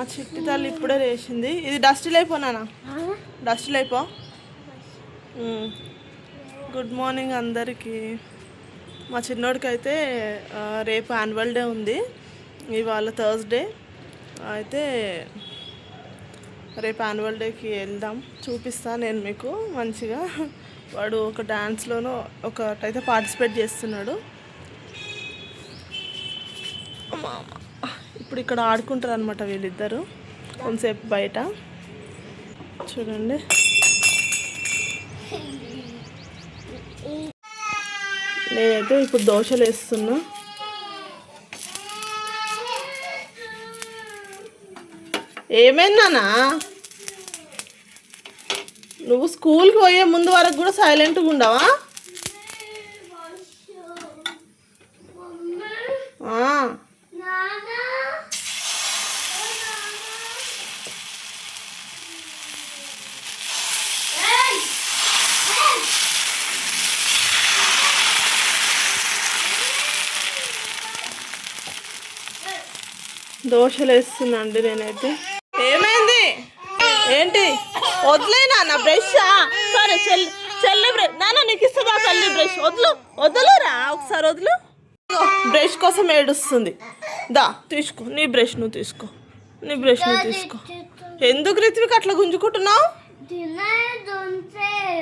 మా చిట్టి తల్లి ఇప్పుడే లేచింది. ఇది డస్టిల్ అయిపోనానా డస్టిల్ అయిపో మ్మ్. గుడ్ మార్నింగ్ అందరికీ. మా చిన్నోడికి అయితే రేపు యాన్యువల్ డే ఉంది. ఇవాళ థర్స్డే అయితే రేపు యాన్యువల్ డేకి వెళ్దాం. చూపిస్తా నేను మీకు మంచిగా. వాడు ఒక డ్యాన్స్లోనూ ఒకటైతే పార్టిసిపేట్ చేస్తున్నాడు. అమ్మా. ఇప్పుడు ఇక్కడ ఆడుకుంటారు అనమాట వీళ్ళిద్దరు. కొంతసేపు బయట. చూడండి. నేనైతే ఇప్పుడు దోశలు వేస్తున్నా. ఏమైందానా నువ్వు స్కూల్కి పోయే ముందు వరకు కూడా సైలెంట్గా ఉండవా? దోశలు వేస్తున్నాండి నేనైతే. ఏమైంది? ఏంటి? వదిలేనా నా బ్రష్ సరే చెల్లి చెల్లి బ్రష్ నాన్న నీకు ఇస్తుందా తల్లి బ్రష్ వదులు వదులురా ఒకసారి వదులు. బ్రష్ కోసం ఏడుస్తుంది. దా తీసుకో నీ బ్రష్ నువ్వు తీసుకో. నీ బ్రష్ నువ్వు తీసుకో. ఎందుకు రిత్విక్ అట్లా గుంజుకుంటున్నావు?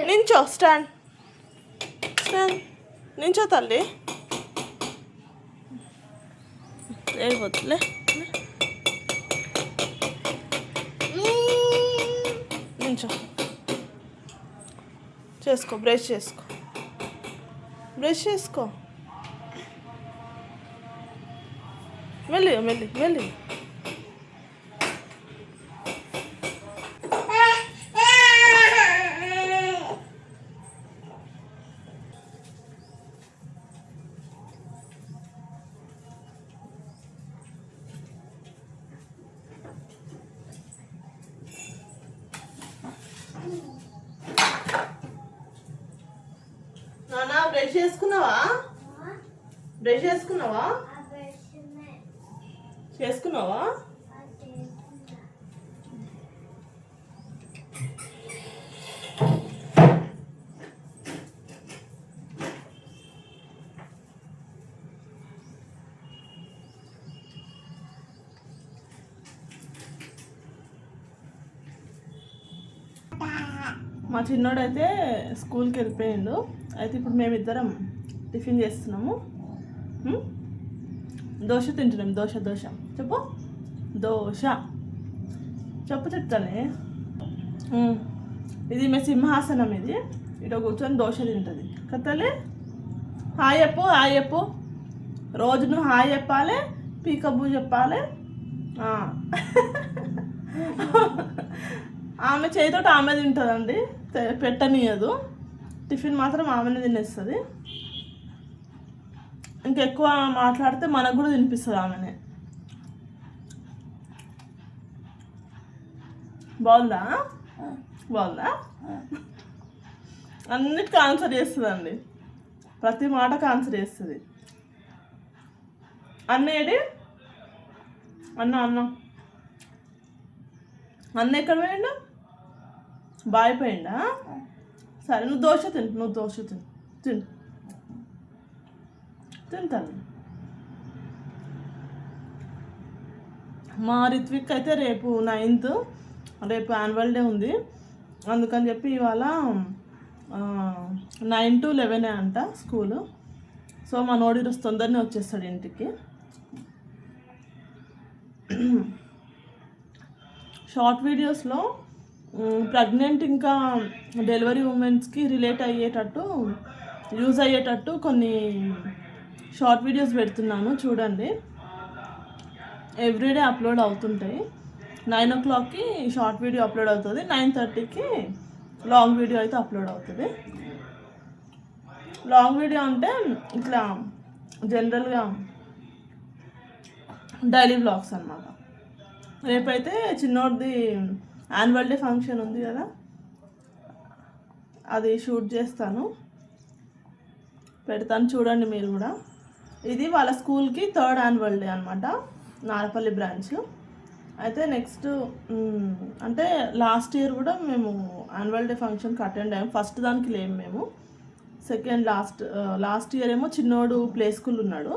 నించో స్టాండ్ స్టాండ్ నించో తల్లి. లేకపోతులే నించో చేసుకో బ్రష్ చేసుకో బ్రష్ చేసుకో మెల్లి మెల్లి మెల్లి చేసుకున్నావా? బ్రష్ చేసుకున్నావా? చేసుకున్నావా? మా చిన్నోడైతే స్కూల్కి వెళ్ళిపోయిండు. అయితే ఇప్పుడు మేమిద్దరం టిఫిన్ చేస్తున్నాము. దోశ తింటున్నాం. దోశ దోశ. చెప్పు. దోశ. చెప్పు చెప్తానే. ఇది మీ సింహాసనం ఇది. ఇటు కూర్చొని దోశ తింటుంది. కత్తలే హాయ్ చెప్పు హాయ్ చెప్పు. రోజు నువ్వు హాయ్ చెప్పాలి పీకబు చెప్పాలి. ఆమె చేతితో ఆమె తింటుందండి. పెట్టనీయదు. టిఫిన్ మాత్రం ఆమెనే తినేస్తుంది. ఇంకెక్కువ మాట్లాడితే మనకు కూడా తినిపిస్తుంది ఆమెనే. బాగుందా? బాగుందా? అన్నిటికీ ఆన్సర్ చేస్తుందండి. ప్రతి మాటకు ఆన్సర్ చేస్తుంది. అన్న ఏడి? అన్న అన్న. అన్న ఎక్కడ పోయిండు? బాయ్ పోయిండా సరే నువ్వు దోశ తిను నువ్వు దోశ తిను తిను. తింటాను. మా రిత్విక్ అయితే రేపు నైన్త్ రేపు యాన్యువల్ డే ఉంది. అందుకని చెప్పి ఇవాళ నైన్ టు లెవెనే అంట స్కూలు. సో మా నోడి రోజు తొందరనే వచ్చేస్తాడు ఇంటికి. షార్ట్ వీడియోస్లో ప్రెగ్నెంట్ ఇంకా డెలివరీ ఉమెన్స్కి రిలేట్ అయ్యేటట్టు యూజ్ అయ్యేటట్టు కొన్ని షార్ట్ వీడియోస్ పెడుతున్నాను చూడండి. ఎవ్రీడే అప్లోడ్ అవుతుంటాయి. నైన్ ఓ క్లాక్కి షార్ట్ వీడియో అప్లోడ్ అవుతుంది నైన్ థర్టీకి లాంగ్ వీడియో అయితే అప్లోడ్ అవుతుంది. లాంగ్ వీడియో అంటే ఇట్లా జనరల్గా డైలీ బ్లాగ్స్ అనమాట రేపైతే చిన్నోడిది యాన్యువల్ డే ఫంక్షన్ ఉంది కదా? అది షూట్ చేస్తాను. పెడతాను చూడండి మీరు కూడా. ఇది వాళ్ళ స్కూల్కి థర్డ్ యాన్యువల్ డే అనమాట నారపల్లి బ్రాంచ్ అయితే నెక్స్ట్ అంటే లాస్ట్ ఇయర్ కూడా మేము యాన్యువల్ డే ఫంక్షన్కి అటెండ్ అయ్యాము ఫస్ట్ దానికి లేము మేము. సెకండ్ లాస్ట్ లాస్ట్ ఇయర్ ఏమో చిన్నోడు ప్లే స్కూల్ ఉన్నాడు.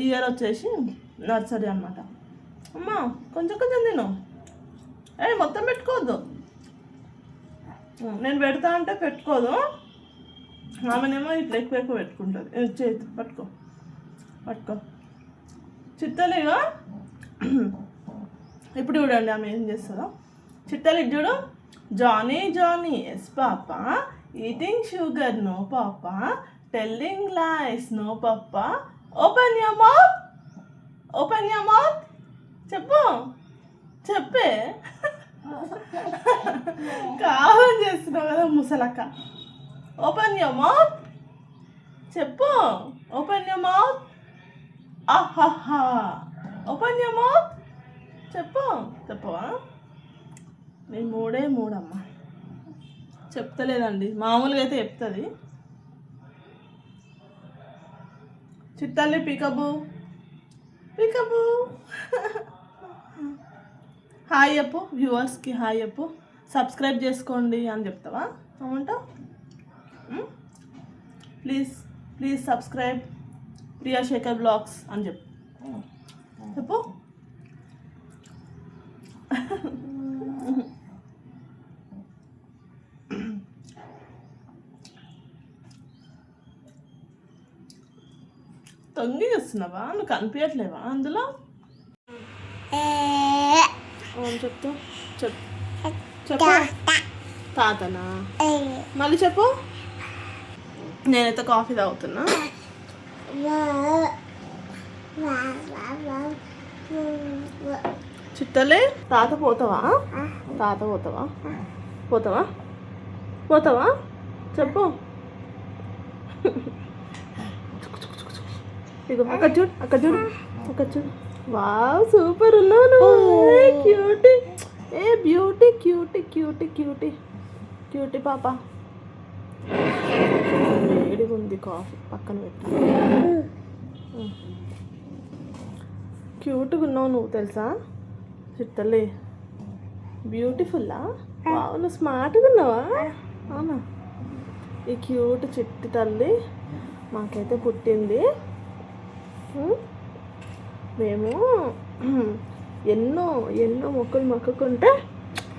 ఈ ఇయర్ వచ్చేసి నర్సరీ అనమాట అమ్మా కొంచెం కొంచెం తిను. ఏ మొత్తం పెట్టుకోవద్దు. నేను పెడతా అంటే పెట్టుకోదు. ఆమెనేమో ఇట్లా ఎక్కువ ఎక్కువ పెట్టుకుంటుంది. చేతి పట్టుకో. పట్టుకో. చిత్తలిగా. ఇప్పుడు చూడండి ఆమె ఏం చేస్తుందో. చిట్టలు చూడు. Johnny Johnny yes papa. Eating sugar no papa. Telling lies no papa. Open your mouth. Open your mouth. చెప్పు. చెప్పే? కావాలని చేస్తున్నావు కదా ముసలక్క. ఓపెన్ యర్ మౌత్ చెప్పు. ఓపెన్ యర్ మౌత్ ఆహాహా. ఓపెన్ యర్ మౌత్ చెప్పు. చెప్పవా? నేను మూడే మూడమ్మా. చెప్తలేదండి. మామూలుగా అయితే చెప్తుంది. చిత్తల్లి పికబు పికబు హాయ్ చెప్పు వ్యూవర్స్కి హాయ్ చెప్పు సబ్స్క్రైబ్ చేసుకోండి అని చెప్తావా? అమంటావు please please subscribe Priya Shekhar blogs అని చెప్పు. చెప్పు. తొంగి చేస్తున్నావా? నువ్వు కనిపించట్లేవా అందులో? అవును చెప్తా చెప్పు. చెప్పు తాతనా? మళ్ళీ చెప్పు. నేనైతే కాఫీ తాగుతున్నా. చిట్టలే. తాత పోతావా? తాత పోతావా? పోతావా? పోతావా? చెప్పు. ఇగో అక్కడ చూడు అక్కడ చూడు అక్కడ చూడు. వావ్ సూపర్ ఉన్నావు నువ్వు. Cutie. A beauty cutie cutie cutie. Cutie పాప. వేడిగా ఉంది కాఫీ పక్కన పెట్టు. క్యూట్గా ఉన్నావు నువ్వు తెలుసా? చిట్టలే బ్యూటిఫుల్లా? వావ్ నువ్వు స్మార్ట్గా ఉన్నావా? అవునా? ఈ క్యూట్ చిట్టి తల్లి మాకైతే పుట్టింది? మేము ఎన్నో ఎన్నో మొక్కలు మొక్కుకుంటే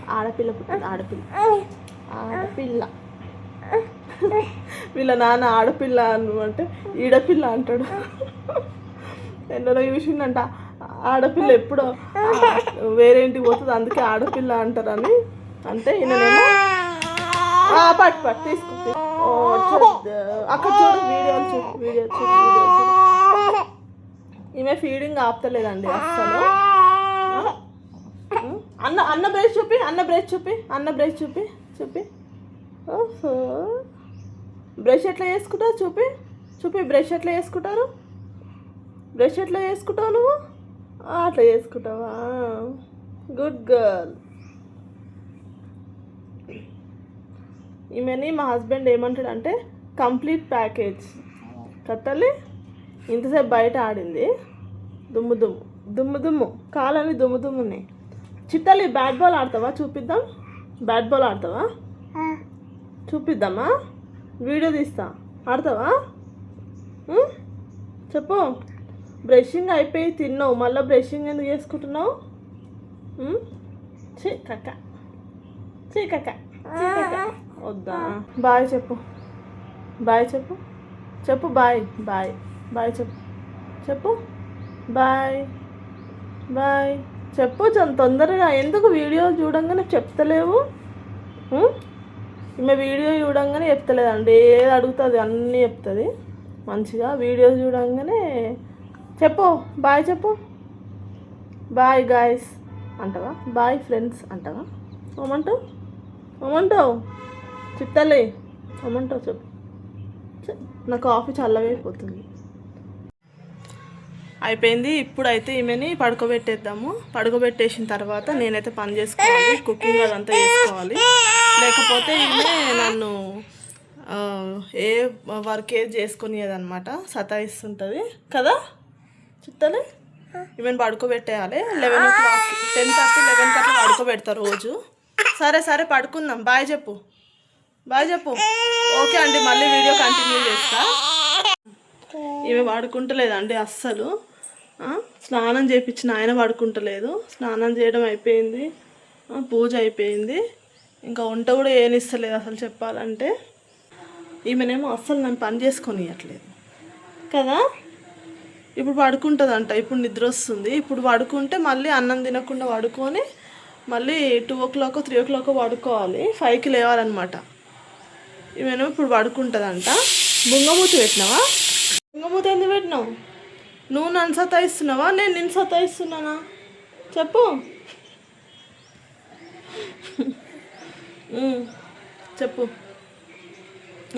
ఆడపిల్ల పుట్టింది ఆడపిల్ల. ఆడపిల్ల. వీళ్ళ నాన్న ఆడపిల్ల అంటే ఈడపిల్ల అంటాడు. ఎన్నో చూసిందంట ఆడపిల్ల ఎప్పుడో ఆ, వేరే ఇంటికి పోతుంది అందుకే ఆడపిల్ల అంటారని. అంటే ఈయననేమో పట్టు పట్టు తీసుకు అక్కడ చూడు వీడియోలు చూడు వీడియో చూడు వీడియో చూడు. ఈమె ఫీడింగ్ ఆపుతలేదండి అస్సలు. ఉం? అన్న అన్న బ్రష్ చూపి అన్న బ్రష్ చూపి అన్న బ్రష్ చూపి చూపి. బ్రష్ ఎట్లా చేసుకుంటావు చూపి చూపి బ్రష్ ఎట్లా చేసుకుంటారు? బ్రష్ ఎట్లా చేసుకుంటావు నువ్వు? అట్లా చేసుకుంటావా? గుడ్ గర్ల్ ఈమెని మా హస్బెండ్ ఏమంటాడు అంటే కంప్లీట్ ప్యాకేజ్ కట్టాలి ఇంతసేపు బయట ఆడింది. దుమ్ము దుమ్ము దుమ్ము దుమ్ము. కాలని దుమ్ము దుమ్ము ఉన్నాయి చిట్టాలి బ్యాట్ బాల్ ఆడతావా? చూపిద్దాం. బ్యాట్ బాల్ ఆడతావా? చూపిద్దామా? వీడియో తీస్తా. ఆడతావా? చెప్పు. బ్రషింగ్ అయిపోయి తిన్నావు. మళ్ళీ బ్రషింగ్ ఎందుకు చేసుకుంటున్నావు? ఛీ కక్క. వద్దా? బాయ్ చెప్పు. బాయ్ చెప్పు. చెప్పు బాయ్. బాయ్. బాయ్ చెప్పు. చెప్పు. బాయ్. బాయ్. చెప్పు చాలా తొందరగా. ఎందుకు వీడియో చూడంగానే చెప్తలేవు? ఉం? ఈమె వీడియో చూడంగానే చెప్తలేదండి. ఏది అడుగుతుంది అన్నీ చెప్తుంది. మంచిగా వీడియో చూడంగానే చెప్పు. బాయ్ చెప్పు. బాయ్ గాయస్ అంటావా? బాయ్ ఫ్రెండ్స్ అంటవా? ఏమంటావు ఏమంటావు చిత్తలే ఏమంటావు చెప్పు. చెప్. నా కాఫీ చల్లగైపోతుంది. అయిపోయింది. ఇప్పుడైతే ఈమెని పడుకోబెట్టేద్దాము. పడుకోబెట్టేసిన తర్వాత నేనైతే పని చేసుకోవాలి కుకింగ్ అదంతా చేసుకోవాలి. లేకపోతే ఈమె నన్ను ఏ వర్క్ ఏది చేసుకునేదన్నమాట సతాయిస్తుంటుంది. కదా? చుట్టాలి ఈమెను పడుకోబెట్టేయాలి. Eleven o'clock ten thirty eleven అట్లా పడుకోబెడతారు రోజు. సరే సరే పడుకుందాం. బాయ్ చెప్పు. బాయ్ చెప్పు. ఓకే అండి మళ్ళీ వీడియో కంటిన్యూ చేస్తా. ఇవి పడుకుంటలేదండి అస్సలు. స్నానం చేయించిన ఆయన పడుకుంటలేదు స్నానం చేయడం అయిపోయింది. పూజ అయిపోయింది. ఇంకా వంట కూడా ఏనిస్తలేదు అసలు చెప్పాలంటే. ఈమెనేమో అస్సలు నన్ను పని చేసుకొని ఇవ్వట్లేదు కదా? ఇప్పుడు పడుకుంటుందంట. ఇప్పుడు నిద్ర వస్తుంది. ఇప్పుడు పడుకుంటే మళ్ళీ అన్నం తినకుండా పడుకొని మళ్ళీ two o'clock three o'clock పడుకోవాలి. ఫైవ్కి లేవాలన్నమాట. ఈమెను ఇప్పుడు పడుకుంటుందంట. బుంగమూతి పెట్టినావా? బుంగమూతి ఎందుకు పెట్టినావు? నువ్వు నన్ను సతాయిస్తున్నావా? నేను నిన్ను సతాయిస్తున్నానా? చెప్పు. చెప్పు.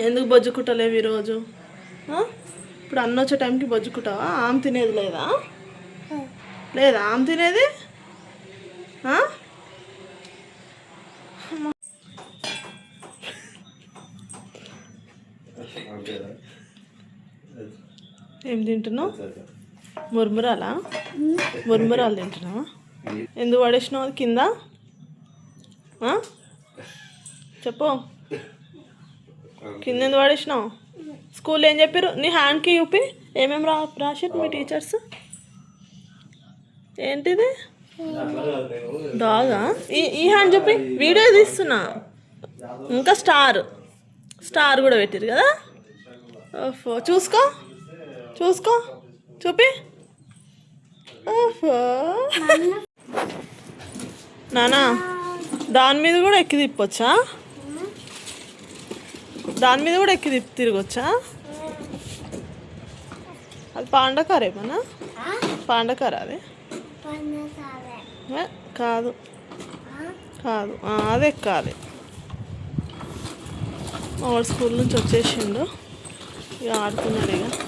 ఎందుకు బొజ్జుకుంటలేవు ఈరోజు? ఇప్పుడు అన్న వచ్చే టైంకి బొజ్జుకుంటావా ఆమె తినేది లేదా? లేదా? ఆమె తినేది? ఏం తింటున్నావు? మురుమురాలా? మురుమురాలు తింటున్నావా? ఎందుకు పడేసినావు అది కింద? చెప్పు. కింద ఎందుకు పడేసినావు? స్కూల్ ఏం చెప్పారు నీ హ్యాండ్కి చూపి. ఏమేమి రా రాశారు మీ టీచర్స్? ఏంటిది? డాగా? ఈ ఈ హ్యాండ్ చూపి. వీడియో తీస్తున్నా. ఇంకా స్టార్. స్టార్ కూడా పెట్టారు కదా? ఓఫో చూసుకో. చూసుకో. చూపి. నానా దాని మీద కూడా ఎక్కి తిప్పొచ్చా? దాని మీద కూడా ఎక్కి తిప్పి తిరగొచ్చా? అది పాండకారేమన్నా పాండకార అది? కాదు. కాదు. అది ఎక్కాలి. వాడు స్కూల్ నుంచి వచ్చేసిండు. ఇక ఆడుతున్నాడు ఇక.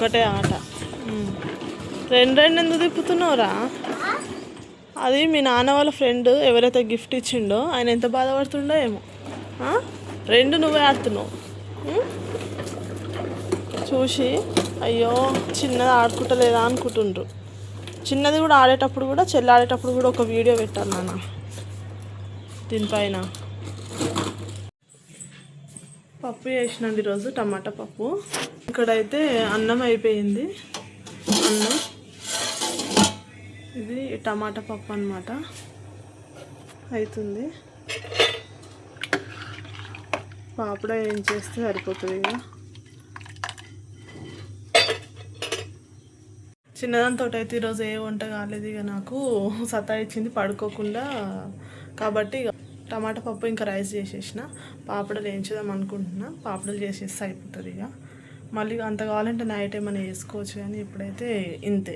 ఒకటే ఆట. రెండు రెండు ఎందుకు తిప్పుతున్నావురా? అది మీ నాన్న వాళ్ళ ఫ్రెండ్ ఎవరైతే గిఫ్ట్ ఇచ్చిండో ఆయన ఎంత బాధపడుతుండో ఏమో. రెండు నువ్వే ఆడుతున్నావు. చూసి అయ్యో చిన్నది ఆడుకుంటలేదా అనుకుంటుండ్రు. చిన్నది కూడా ఆడేటప్పుడు కూడా చెల్లి ఆడేటప్పుడు కూడా ఒక వీడియో పెట్టాను నాన్న. దీనిపైన. పప్పు చేసినండి ఈరోజు టమాటా పప్పు. ఇక్కడైతే అన్నం అయిపోయింది. అన్నం. ఇది టమాటా పప్పు అన్నమాట. అవుతుంది పాపడ ఏం చేస్తే సరిపోతుంది ఇక. చిన్నదాంతో అయితే ఈరోజు ఏ వంట కాలేదు ఇక నాకు. సతా ఇచ్చింది పడుకోకుండా. కాబట్టి ఇక టమాటా పప్పు ఇంకా రైస్ చేసేసిన. పాపడలు వేయించుదాం అనుకుంటున్నా. పాపడలు చేసేస్తే అయిపోతుంది ఇక. మళ్ళీ అంత కావాలంటే నైట్ ఏమైనా వేసుకోవచ్చు కానీ ఇప్పుడైతే ఇంతే.